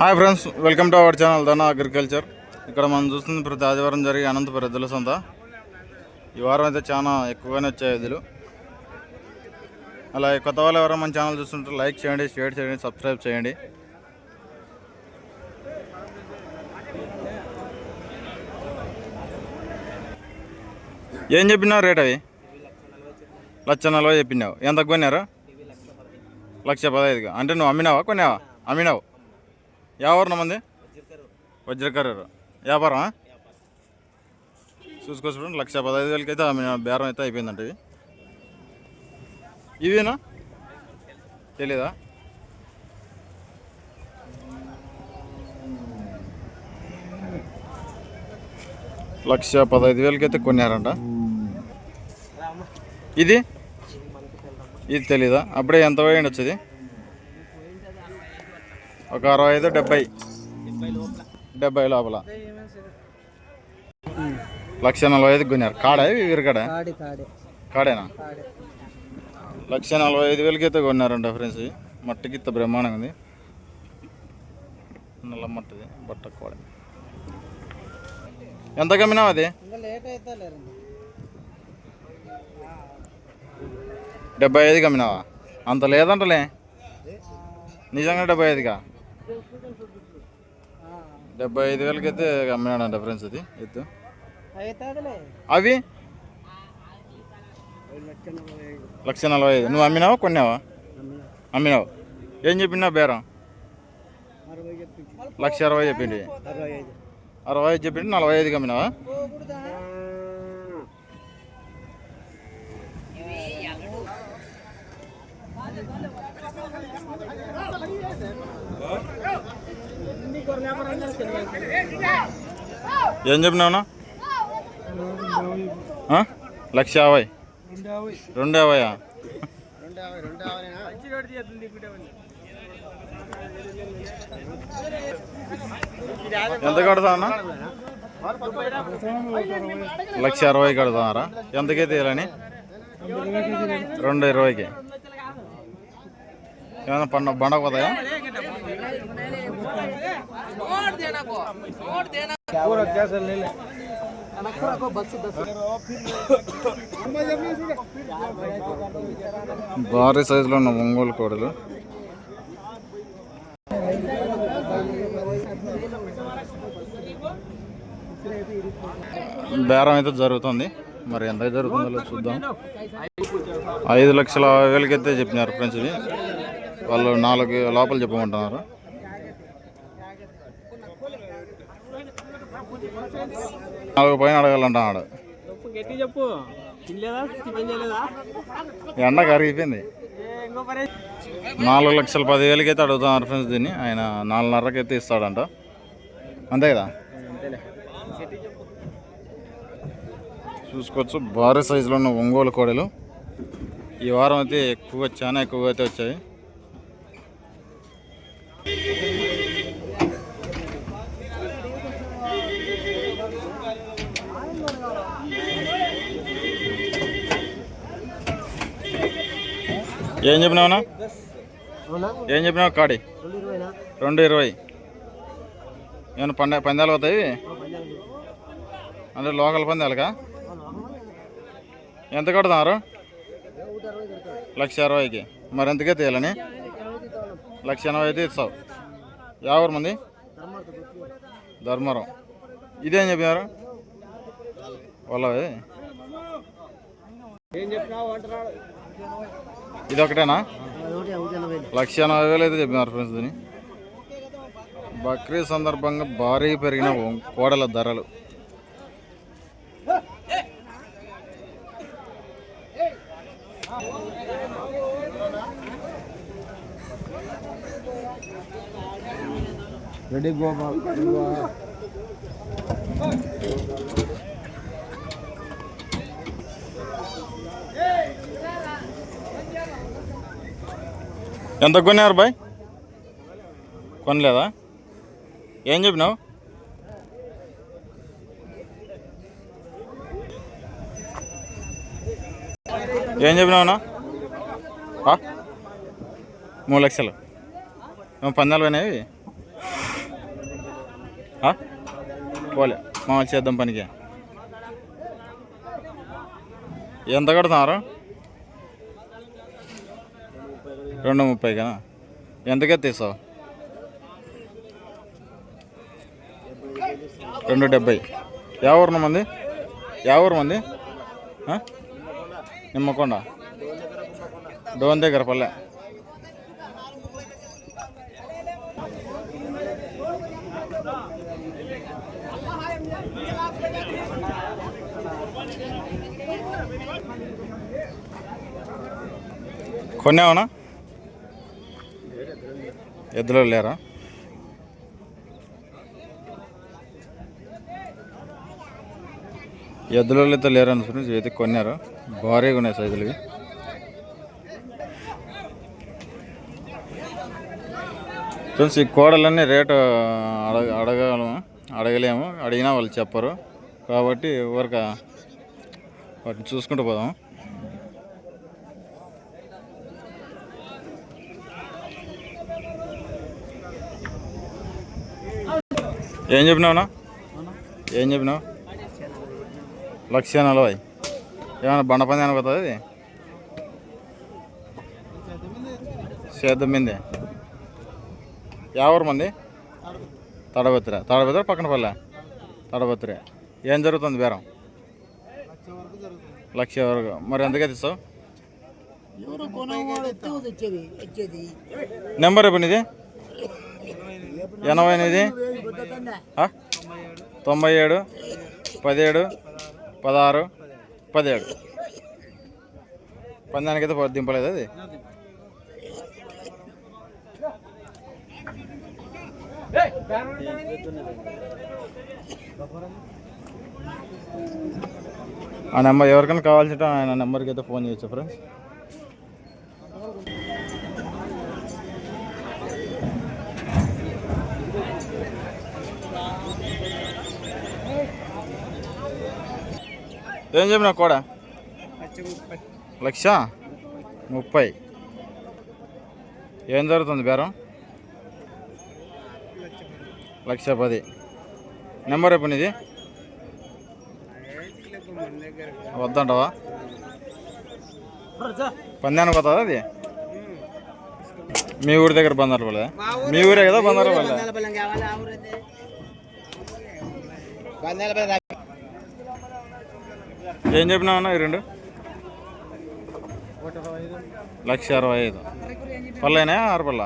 Hi friends welcome to our channel Dhana agriculture ఇక్కడ మనం చూస్తుంది ప్రతి ఆదివారం జరిగే అనంతపురం ఎద్దుల సొంత. ఈ వారం అయితే చాలా ఎక్కువగానే వచ్చాయి ఎద్దులు. అలా కొత్త వాళ్ళు ఎవరైనా మన ఛానల్ చూస్తుంటే లైక్ చేయండి షేర్ చేయండి సబ్స్క్రైబ్ చేయండి. ఏం చెప్పినావు రేట్ అవి? లక్ష నలభై చెప్పినావు. ఎంత కొన్నారు? లక్ష పదహైదుగా. అంటే నువ్వు అమ్మినావా కొన్నావా? అమ్మినావు. ఎవరు మంది వజ్రకర్ర వ్యాపారం చూసుకోవచ్చు లక్ష పదహైదు వేలకి అయితే బేరం అయితే అయిపోయిందంట ఇది ఇవేనా తెలీదా లక్ష పదహైదు వేలకి అయితే కొన్నారంట ఇది ఇది తెలీదా అప్పుడే ఎంత వేయండి వచ్చేది ఒక అరవై ఐదు డెబ్బై. డెబ్బై లోపల. లక్ష నలభై ఐదు కొన్నారు కాడా వీరికాడ కాడి? కాడి కాడేనా? కాడి. లక్ష నలభై ఐదు వేలకి అయితే కొన్నారంట ఫ్రెండ్స్ ఇవి. మట్టికి ఇంత బ్రహ్మాండంగా ఉంది. నల్ల మట్టిది బట్ట కోడ. ఎంత కమ్మినావు అది? డెబ్బై ఐదు కమ్మినావా? అంత లేదంటలే. నిజంగా డెబ్బై ఐదుగా డెబ్బై ఐదు వేలకి అయితే అమ్మినాడంట ఫ్రెండ్స్ ఇది ఎత్తు. అవి? లక్ష నలభై ఐదు నువ్వు అమ్మినావా కొన్నావా? అమ్మినావు. ఏం చెప్పినా బేరం? లక్ష అరవై చెప్పిండి. అరవై ఐదు. అరవై ఐదు చెప్పిండి నలభై ఐదుకి అమ్మినావా ఏం చెప్పినావునా? లక్ష యాభై. రెండు యాభై యాభైయా ఎంత కడతావన్నా లక్ష అరవై కడతారా ఎంతకైతే తీయాలని? రెండు ఇరవైకి. ఏమైనా పండ పండగ పోతాయా భారీ సైజులో ఉన్న ఒంగోలు కోడలు. బేరం అయితే జరుగుతుంది. మరి ఎంత జరుగుతుందో చూద్దాం. ఐదు లక్షల వేలకైతే చెప్పినారు ఫ్రెండ్స్ ఇది వాళ్ళు నాలుగు లోపల చెప్పమంటున్నారు. నాలుగు పైన అడగాలంటున్నాడు చెప్పు ఎండ కరిగిపోయింది. నాలుగు లక్షల పదివేలకి అయితే అడుగుతున్నారు ఫ్రెండ్స్ దీన్ని. ఆయన నాలుగున్నరకి అయితే ఇస్తాడంట. అంతే కదా? చూసుకోవచ్చు. భారీ సైజులో ఉన్న ఒంగోలు కోడలు. ఈ వారం అయితే ఎక్కువగా చాలా ఎక్కువగా అయితే వచ్చాయి. ఏం చెప్పినావునా ఏం చెప్పినావు? కాడి. రెండు ఇరవై. ఏమైనా పండ పందాలు అవుతాయి అంటే లోకల్ పందాలుగా ఎంత కడతారు. లక్ష అరవైకి. మరి ఎంతకే తీయాలని? లక్ష ఎనభై అయితే ఇస్తావు. ఎవరు మంది? ధర్మవరం. ఇదేం చెప్పినారు? వాళ్ళవి ఏం చెప్పినావు ఇది ఒకటేనా లక్ష ఎనభై వేలు అయితే చెప్పినారు ఫ్రెండ్స్ దీన్ని బక్రీద్ సందర్భంగా భారీ పెరిగిన కోడల ధరలు. రెడీ గోపాల్. ఎంత కొన్నారు బాయ్? కొనలేదా? ఏం చెప్పినావు? ఏం చెప్పినావునా మూడు లక్షలు. పందాలు పోయినాయి. పోలే మా చేద్దాం పనికి. ఎంత కడుతున్నారు? రెండు ముప్పై కదా ఎంతకే తీసావు? రెండు డెబ్బై ఎవరు మంది ఎవరు మంది నిమ్మకొండ డోన్ దగ్గర పల్లె కొన్నావనా ఎద్దులో లేరా? ఎద్దులతో అయితే లేరు అనుకుని అయితే కొన్నారు. భారీగా ఉన్నాయి సైజులు. ఇవి ఫ్రెండ్స్ ఈ కోడలన్నీ రేటు అడగ అడగలము అడగలేము. అడిగినా వాళ్ళు చెప్పరు. కాబట్టి ఊరక వాటిని చూసుకుంటూ పోదాం. ఏం చెప్పినావునా? ఏం చెప్పినావు? లక్ష నలభై. ఏమైనా బండ పంది అనుకుంటుంది అది సేద్యం మీదే. ఎవరు మంది? తడబత్తిర తడబత్తిర పక్కన పల్లె? తడబత్తిరే ఏం జరుగుతుంది బేరం? లక్ష వరకు. మరి ఎంతగా తీస్తావు నెంబర్ ఎప్పుడు ఇది ఎనభై ఎనిమిది? తొంభై ఏడు పదిహేడు పదహారు పదిహేడు. పందానికైతే దింపలేదు అది? ఆ నెంబర్ ఎవరికైనా కావాల్సి ఆయన నెంబర్కి అయితే ఫోన్ చేయొచ్చు ఫ్రెండ్స్. ఏం చెప్పినా కూడా? లక్ష? ముప్పై. ఏం జరుగుతుంది బేరం? లక్ష పది. నెంబర్ ఎప్పుడు ఇది వద్దంటావా? పందానికి వస్తుందా అది? మీ ఊరి దగ్గర బందారు పడదా మీ ఊరే కదా బందారు పడలే ఏం చెప్పినావన్నా ఈ రెండు? లక్ష అరవై ఐదు. పళ్ళైనా? ఆరు పళ్ళ?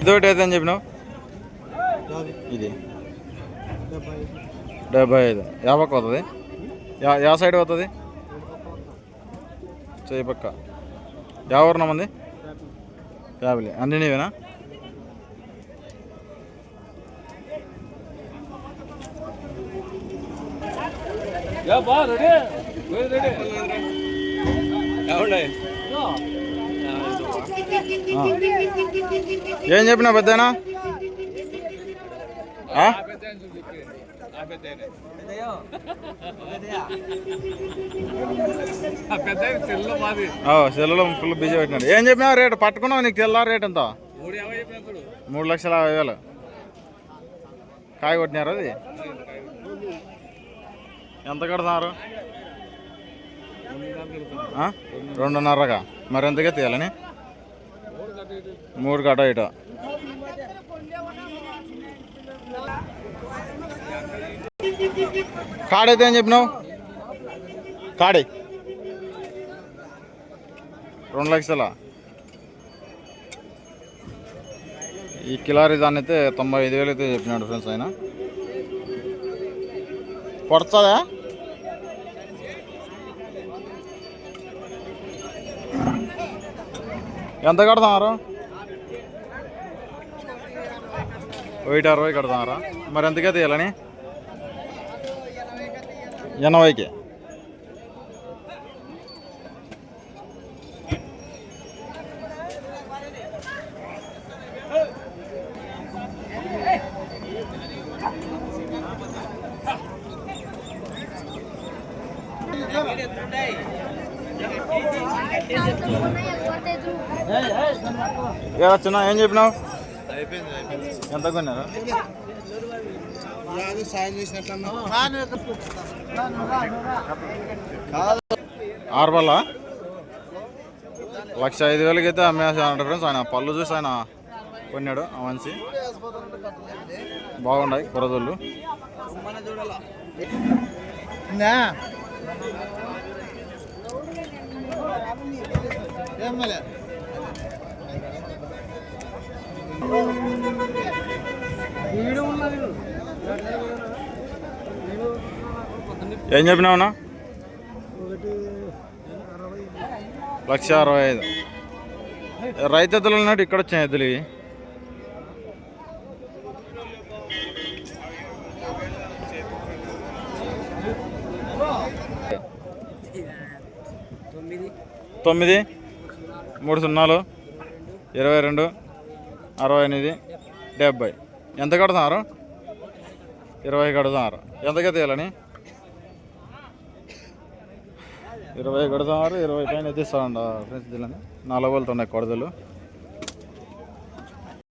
ఇదొకటి అయితే అని చెప్పినావు? ఇది. డెబ్బై ఐదు. యాభై వస్తుంది యా యా సైడ్ వస్తుంది చేయి పక్క. ఎవరు మంది ఫ్యామిలీ. అన్నీ నీవేనా? ఏం చెప్పినా పెద్దనా సెల్లులో ఫుల్ బిజీ పెట్టినాడు. ఏం చెప్పినా రేటు? పట్టుకున్నావు నీకు తెల్లా రేట్ ఎంత? మూడు లక్షల యాభై వేలు. కాయ కొట్టినారు అది? ఎంత కడుతున్నారు రెండున్నరగా. మరి ఎంతగా తీయాలని మూడు కట ఇట. కాడైతే ఏం చెప్పినావు? కాడే. రెండు లక్షల? ఈ కిలారీ దాన్ని అయితే తొంభై ఐదు వేలు అయితే చెప్పినాడు ఫ్రెండ్స్ ఆయన. పడుతుందా? ఎంత కడతారు ఒకటి అరవై కడతారా మరి ఎంతకే తీయాలని ఎనభైకి ఏ వచ్చినా ఏం చెప్పినావు? ఎంత కొన్నారు? ఆరుబల్ల? లక్ష ఐదు వేలకి అయితే అమ్మేసానంట ఫ్రెండ్స్. ఆయన పళ్ళు చూసి ఆయన కొన్నాడు ఆ మనిషి. బాగున్నాయి కురదోళ్ళు ఏం చెప్పినావునా లక్ష అరవై ఐదు రైతు ఎద్దులు ఉన్నట్టు ఇక్కడ వచ్చాయి ఎద్దులు ఇవి. తొమ్మిది. మూడు సున్నాలు ఇరవై రెండు అరవై ఎనిమిది డెబ్బై ఎంత కడుతున్నారు? ఇరవై కడుతున్నారు. ఎంతకే తీయాలని ఇరవై కడుతున్నారు ఇరవై పైన ఎత్తిస్తారంట ఫ్రెండ్స్ దీని నాలుగు వెళ్తున్నాయి కొడదలు